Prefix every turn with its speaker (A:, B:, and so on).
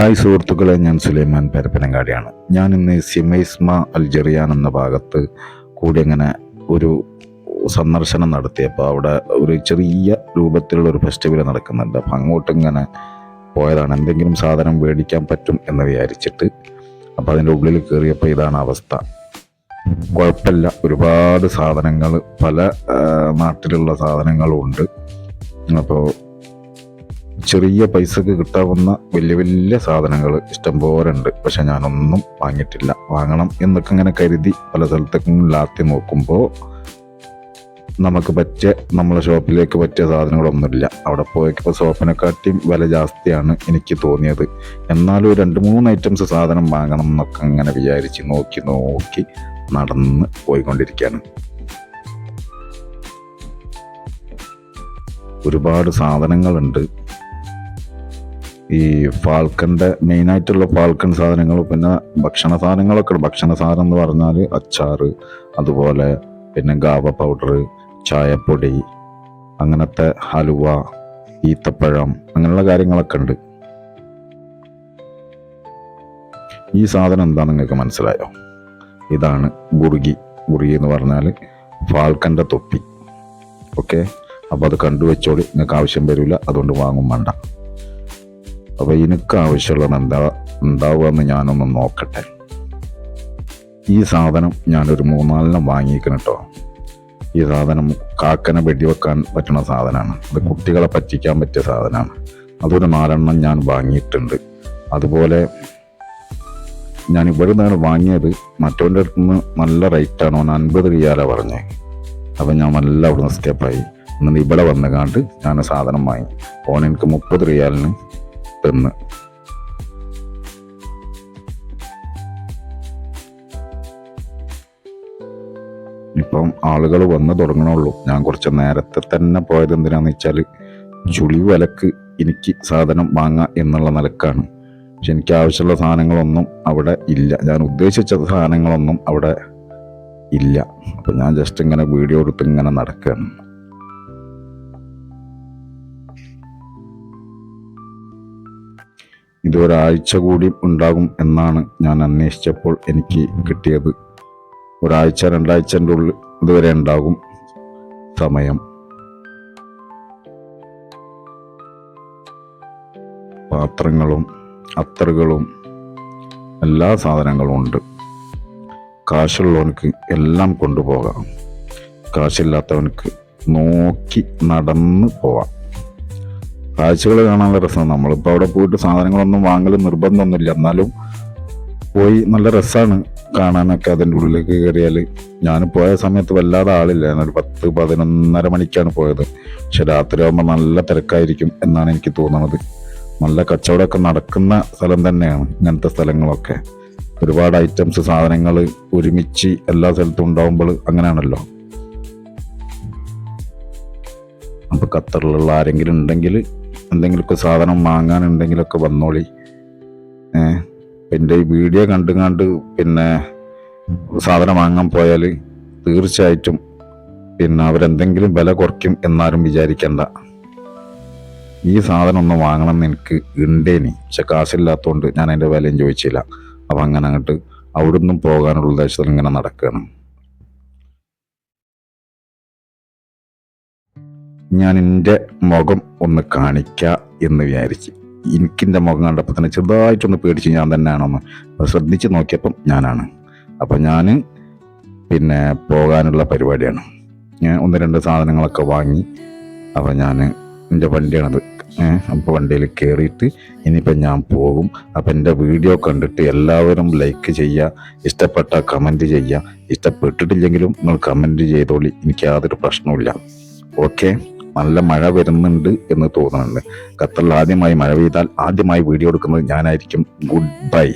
A: Hi സുഹൃത്തുക്കളെ ഞാൻ സുലൈമാൻ പരപ്പനങ്ങാടിയാണ്. ഞാൻ ഇന്ന് സിമൈസ്മ അൽജറിയാൻ എന്ന ഭാഗത്ത് കൂടി അങ്ങനെ ഒരു സന്ദർശനം നടത്തിയപ്പോൾ അവിടെ ഒരു ചെറിയ രൂപത്തിലുള്ള ഒരു ഫെസ്റ്റിവൽ നടക്കുന്നുണ്ട്. അപ്പം അങ്ങോട്ട് ഇങ്ങനെ പോയതാണ്. എന്തെങ്കിലും സാധനം മേടിക്കാൻ പറ്റും എന്ന് വിചാരിച്ചിട്ട് അപ്പോൾ അതിന്റെ ഉള്ളിൽ കയറിയപ്പോൾ ഇതാണ് അവസ്ഥ. കുഴപ്പമില്ല. ഒരുപാട് സാധനങ്ങൾ പല നാട്ടിലുള്ള സാധനങ്ങളും ഉണ്ട് അപ്പോൾ ചെറിയ പൈസക്ക് കിട്ടാവുന്ന വലിയ വലിയ സാധനങ്ങൾ ഇഷ്ടംപോലെ ഉണ്ട്. പക്ഷെ ഞാനൊന്നും വാങ്ങിയിട്ടില്ല. വാങ്ങണം എന്നൊക്കെ ഇങ്ങനെ കരുതി പല സ്ഥലത്തേക്കും ലാത്തി നോക്കുമ്പോൾ നമുക്ക് പറ്റിയ നമ്മളെ ഷോപ്പിലേക്ക് പറ്റിയ സാധനങ്ങളൊന്നുമില്ല. അവിടെ പോയപ്പോൾ സോപ്പിനെക്കാട്ടിയും വില ജാസ്തിയാണ് എനിക്ക് തോന്നിയത്. എന്നാലും രണ്ട് മൂന്ന് ഐറ്റംസ് സാധനം വാങ്ങണം എന്നൊക്കെ അങ്ങനെ വിചാരിച്ച് നോക്കി നോക്കി നടന്ന് പോയിക്കൊണ്ടിരിക്കുകയാണ് ഒരുപാട് സാധനങ്ങളുണ്ട്. ഈ ഫാൽക്കന്റെ മെയിനായിട്ടുള്ള ഫാൽക്കൺ സാധനങ്ങൾ പിന്നെ ഭക്ഷണ സാധനങ്ങളൊക്കെ ഭക്ഷണ സാധനം എന്ന് പറഞ്ഞാൽ അച്ചാർ അതുപോലെ പിന്നെ ഗാവ പൗഡർ ചായപ്പൊടി അങ്ങനത്തെ ഹലുവ ഈത്തപ്പഴം അങ്ങനെയുള്ള കാര്യങ്ങളൊക്കെ ഉണ്ട്. ഈ സാധനം എന്താണെന്ന് നിങ്ങൾക്ക് മനസ്സിലായോ? ഇതാണ് ഗുറുകി ഗുറുകി എന്ന് പറഞ്ഞാൽ ഫാൽക്കന്റെ തൊപ്പി. ഓക്കെ? അപ്പോൾ അത് കണ്ടുവച്ചോളി. നിങ്ങൾക്ക് ആവശ്യം വരില്ല. അതുകൊണ്ട് വാങ്ങും വേണ്ട. അപ്പോൾ എനിക്ക് ആവശ്യമുള്ളത് എന്താ ഉണ്ടാവുക ഞാനൊന്ന് നോക്കട്ടെ. ഈ സാധനം ഞാനൊരു മൂന്നാലിനം വാങ്ങിയിരിക്കണം കേട്ടോ. ഈ സാധനം കാക്കനെ വെടിവെക്കാൻ പറ്റുന്ന സാധനമാണ്. അത് കുട്ടികളെ പറ്റിക്കാൻ പറ്റിയ സാധനമാണ്. അതൊരു നാലെണ്ണം ഞാൻ വാങ്ങിയിട്ടുണ്ട്. അതുപോലെ ഞാൻ ഇവിടെ നിന്നാണ് വാങ്ങിയത് മറ്റവന്റെ അടുത്ത് നിന്ന് നല്ല റേറ്റാണ് അവൻ അൻപത് റിയാലാണ് പറഞ്ഞത് അപ്പം ഞാൻ നല്ല അവിടെ നിന്ന് സ്റ്റെപ്പായി എന്നിട്ട് ഇവിടെ വന്നുകാണ്ട് ഞാൻ സാധനം വാങ്ങി. ഓൻ എനിക്ക് മുപ്പത് റിയാലിന് തന്ന് ഇപ്പം ആളുകൾ വന്ന് തുടങ്ങണുള്ളൂ. ഞാൻ കുറച്ച് നേരത്തെ തന്നെ പോയത് എന്തിനാന്ന് വെച്ചാൽ ചുളി വിലക്ക് എനിക്ക് സാധനം വാങ്ങാം എന്നുള്ള നിലക്കാണ്. പക്ഷെ എനിക്ക് ആവശ്യമുള്ള സാധനങ്ങളൊന്നും അവിടെ ഇല്ല. ഞാൻ ഉദ്ദേശിച്ച സാധനങ്ങളൊന്നും അവിടെ ഇല്ല. അപ്പം ഞാൻ ജസ്റ്റ് ഇങ്ങനെ വീഡിയോ എടുത്ത് ഇങ്ങനെ നടക്കുകയാണ് ഇത് ഒരാഴ്ച കൂടി ഉണ്ടാകും എന്നാണ് ഞാൻ അന്വേഷിച്ചപ്പോൾ എനിക്ക് കിട്ടിയത്. ഒരാഴ്ച രണ്ടാഴ്ചന്റെ ഉള്ളിൽ ഇതുവരെ ഉണ്ടാകും സമയം. പാത്രങ്ങളും അത്തറുകളും എല്ലാ സാധനങ്ങളും ഉണ്ട്. കാശുള്ളവനക്ക് എല്ലാം കൊണ്ടുപോകാം. കാശില്ലാത്തവനക്ക് നോക്കി നടന്ന് പോവാം. കാഴ്ചകൾ കാണാനുള്ള രസമാണ് നമ്മളിപ്പോൾ അവിടെ പോയിട്ട് സാധനങ്ങളൊന്നും വാങ്ങൽ നിർബന്ധമൊന്നുമില്ല. എന്നാലും പോയി നല്ല രസമാണ് കാണാനൊക്കെ അതിന്റെ ഉള്ളിലേക്ക് കയറിയാൽ ഞാൻ പോയ സമയത്ത് വല്ലാതെ ആളില്ല. ഞാനൊരു പത്ത് പതിനൊന്നര മണിക്കാണ് പോയത്. പക്ഷെ രാത്രി ആകുമ്പോൾ നല്ല തിരക്കായിരിക്കും എന്നാണ് എനിക്ക് തോന്നുന്നത് നല്ല കച്ചവടമൊക്കെ നടക്കുന്ന സ്ഥലം തന്നെയാണ് ഇങ്ങനത്തെ സ്ഥലങ്ങളൊക്കെ. ഒരുപാട് ഐറ്റംസ് സാധനങ്ങൾ ഒരുമിച്ച് എല്ലാ സ്ഥലത്തും ഉണ്ടാവുമ്പോൾ അങ്ങനെയാണല്ലോ. അപ്പോൾ ഖത്തറിലുള്ള ആരെങ്കിലും ഉണ്ടെങ്കിൽ എന്തെങ്കിലുമൊക്കെ സാധനം വാങ്ങാനുണ്ടെങ്കിലൊക്കെ വന്നോളി. എന്റെ ഈ വീഡിയോ കണ്ടു കണ്ട് പിന്നെ സാധനം വാങ്ങാൻ പോയാൽ തീർച്ചയായിട്ടും പിന്നെ അവരെന്തെങ്കിലും വില കുറയ്ക്കും എന്നാരും വിചാരിക്കണ്ട. ഈ സാധനം ഒന്ന് വാങ്ങണം എന്ന് എനിക്ക് ഉണ്ടേനി പക്ഷെ കാശില്ലാത്തതുകൊണ്ട് ഞാൻ അതിന്റെ വിലയും ചോദിച്ചില്ല. അപ്പം അങ്ങനെ അങ്ങോട്ട് അവിടുന്ന് പോകാനുള്ള ഉദ്ദേശത്തിൽ ഇങ്ങനെ നടക്കുകയാണ് ഞാൻ എന്റെ മുഖം ഒന്ന് കാണിക്കുക എന്ന് വിചാരിച്ച്. എനിക്കിന്റെ മുഖം കണ്ടപ്പോൾ തന്നെ ചെറുതായിട്ടൊന്ന് പേടിച്ച് ഞാൻ തന്നെയാണെന്ന് ശ്രദ്ധിച്ച് നോക്കിയപ്പം ഞാനാണ്. അപ്പം ഞാൻ പിന്നെ പോകാനുള്ള പരിപാടിയാണ്. ഞാൻ ഒന്ന് രണ്ട് സാധനങ്ങളൊക്കെ വാങ്ങി അപ്പം ഞാൻ എന്റെ വണ്ടിയാണത്. അപ്പോൾ വണ്ടിയിൽ കയറിയിട്ട് ഇനിയിപ്പം ഞാൻ പോകും. അപ്പം എന്റെ വീഡിയോ കണ്ടിട്ട് എല്ലാവരും ലൈക്ക് ചെയ്യുക ഇഷ്ടപ്പെട്ട കമന്റ് ചെയ്യുക. ഇഷ്ടപ്പെട്ടിട്ടില്ലെങ്കിലും നിങ്ങൾ കമന്റ് ചെയ്തോളി. എനിക്ക് യാതൊരു പ്രശ്നവുമില്ല. ഓക്കെ? നല്ല മഴ വരുന്നുണ്ട് എന്ന് തോന്നുന്നുണ്ട്. ഖത്തറിൽ ആദ്യമായി മഴ പെയ്താൽ ആദ്യമായി വീഡിയോ എടുക്കുന്നത് ഞാനായിരിക്കും. Good bye